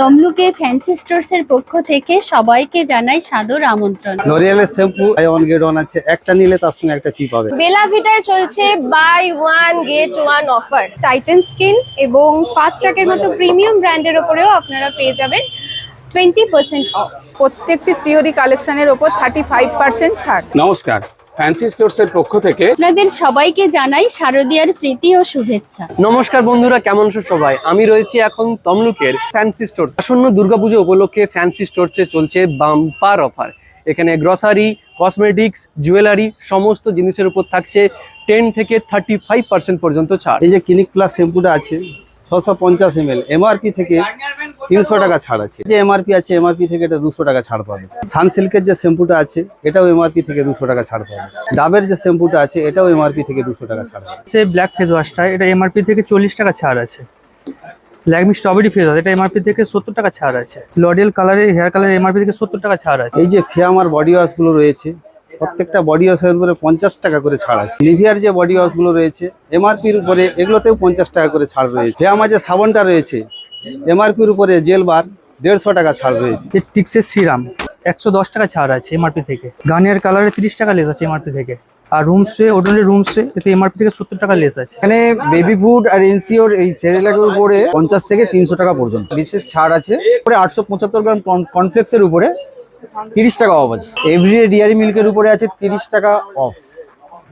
তমলুকে fancy stores এর পক্ষ থেকে সবাইকে জানাই সাদর আমন্ত্রণ। লরিয়ালের shampoo buy one get one আছে। একটা নিলে তার সঙ্গে একটা ফ্রি পাবে। বেলা ভিটায় চলছে buy one get one offer Titan skin এবং ফাস্ট ট্র্যাকের মতো প্রিমিয়াম ব্র্যান্ডের ওপরেও আপনারা পেয়ে যাবেন টোয়েন্টি পার্সেন্ট অফ প্রত্যেকটি সিওরি কালেকশনের ওপর থার্টি ফাইভ পার্সেন্ট ছাড়। নমস্কার। ফ্যান্সি স্টোরসের পক্ষ থেকে আপনাদের সবাইকে জানাই শারদীয়ার প্রীতি ও শুভেচ্ছা। নমস্কার বন্ধুরা কেমন আছো সবাই? আমি রয়েছি এখন তমলুকের ফ্যান্সি স্টোর আসন্ন দুর্গাপুজো উপলক্ষে ফ্যান্সি স্টোরসে চলছে বাম্পার অফার। এখানে গ্রসারি কসমেটিক্স জুয়েলারি সমস্ত জিনিসের উপর থাকছে টেন থেকে থার্টি ফাইভ পার্সেন্ট পর্যন্ত ছাড়। এই যে ক্লিনিক প্লাস শ্যাম্পুটা আছে ছশো পঞ্চাশ এম এল এমআরপি থেকে তিনশো টাকা ছাড় আছে। যে এমআরপি আছে এমআরপি থেকে এটা দুশো টাকা ছাড় পাবে। সানসিল্কের যে শ্যাম্পুটা আছে এটাও এমআরপি থেকে দুশো টাকা ছাড় পাবে। ডাবের যে শ্যাম্পুটা আছে এটাও এমআরপি থেকে দুশো টাকা ছাড় পাবে। হচ্ছে ব্ল্যাক ফেস ওয়াশটা এটা এমআরপি থেকে চল্লিশ টাকা ছাড় আছে। ল্যাকমি স্ট্রবেরি ফেস ওয়াশ এটা এমআরপি থেকে সত্তর টাকা ছাড় আছে। লরিয়াল কালারের হেয়ার কালার এমআরপি থেকে সত্তর টাকা ছাড় আছে। এই যে ফিয়ামার বডি ওয়াশগুলো রয়েছে প্রত্যেকটা বডি ওয়াশের উপরে পঞ্চাশ টাকা করে ছাড় আছে। লিভিয়ার যে বডি ওয়াশগুলো রয়েছে এমআরপির উপরে এগুলোতেও পঞ্চাশ টাকা করে ছাড় রয়েছে। ফিয়ামার যে সাবানটা রয়েছে এমআরপির উপরে জেল বার দেড়শো টাকা ছাড় রয়েছে। টিক্সের সিরাম একশো দশ টাকা ছাড় আছে এমআরপি থেকে। গার্নিয়ার কালারে তিরিশ টাকা লেস আছে এমআরপি থেকে। আর রুম স্প্রে ওডনের রুম স্প্রে এতে এমআরপি থেকে সত্তর টাকা লেস আছে। এখানে বেবি ফুড আর এনসিওর এই সেরেলাকের উপরে পঞ্চাশ থেকে তিনশো টাকা পর্যন্ত। বিশেষ ছাড় আছে। উপরে আটশো পঁচাত্তর গ্রাম কনফ্লেক্সের উপরে তিরিশ টাকা অফ আছে। এভরিডে ডিয়ারি মিল্কের উপরে আছে তিরিশ টাকা অফ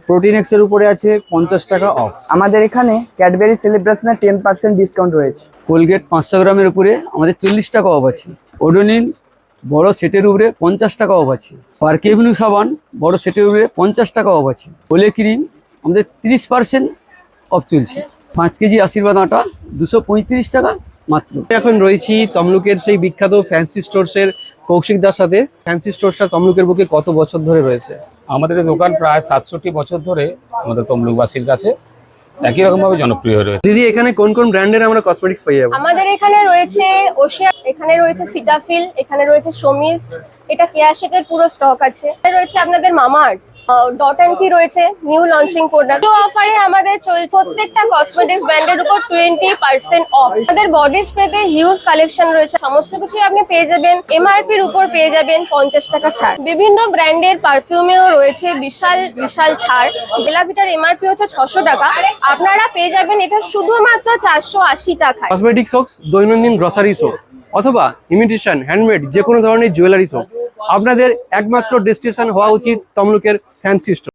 প্রোটিন এক্সের উপরে আছে পঞ্চাশ টাকা অফ আমাদের এখানে ক্যাডবেরি সেলিব্রেশনে টেন পার্সেন্ট ডিসকাউন্ট রয়েছে। কোলগেট পাঁচশো গ্রামের উপরে আমাদের চল্লিশ টাকা অফ আছে। ওডোনিল বড় সেটের উপরে পঞ্চাশ টাকা অফ আছে। পার্কেভিনিউ সাবান বড় সেটের উপরে পঞ্চাশ টাকা অফ আছে। ওলে ক্রিম আমাদের তিরিশ পার্সেন্ট অফ চলছে। পাঁচ কেজি আশীর্বাদ আটা দুশো পঁয়ত্রিশ টাকা। মাত্র। এখন রয়েছি তমলুকের সেই বিখ্যাত ফ্যান্সি স্টোরসের কৌশিক দার সাথে। ফ্যান্সি স্টোরসটা তমলুকের বুকে কত বছর ধরে রয়েছে? আমাদের দোকান প্রায় সাতষট্টি বছর ধরে আমাদের তমলুকবাসীর কাছে একই রকমভাবে জনপ্রিয় হয়ে রয়েছে। দিদি এখানে কোন কোন ব্র্যান্ডের আমরা কসমেটিক্স পেয়ে যাব? আমাদের এখানে রয়েছে ওশিয়া এখানে রয়েছে সিটাফিল এখানে রয়েছে সমিস এটা কেয়াশেকের পুরো স্টক আছে। রয়েছে আপনাদের মামাআর্থ ডট অ্যান্ড কি রয়েছে নিউ লঞ্চিং প্রোডাক্ট তো অফারে আমাদের চলছে প্রত্যেকটা কসমেটিক্স ব্র্যান্ডের উপর টোয়েন্টি পার্সেন্ট অফ আমাদের বডি স্প্রেতে হিউজ কালেকশন রয়েছে, সমস্ত কিছুই আপনি পেয়ে যাবেন এমআরপির উপর পেয়ে যাবেন পঞ্চাশ টাকা ছাড়। বিভিন্ন ব্র্যান্ডের পারফিউমেও রয়েছে বিশাল বিশাল ছাড়। জেলাভিটার এমআরপি হচ্ছে ছশো টাকা। আপনারা পেয়ে যাবেন এটা শুধুমাত্র চারশো আশি টাকা কসমেটিক্স হোক, দৈনন্দিন গ্রসারিস হোক, অথবা ইমিটেশন হ্যান্ডমেড যে কোনো ধরনের জুয়েলারিস হোক আপনাদের একমাত্র ডেস্টিনেশন হওয়া উচিত তমলুকের ফ্যান্সি স্টোর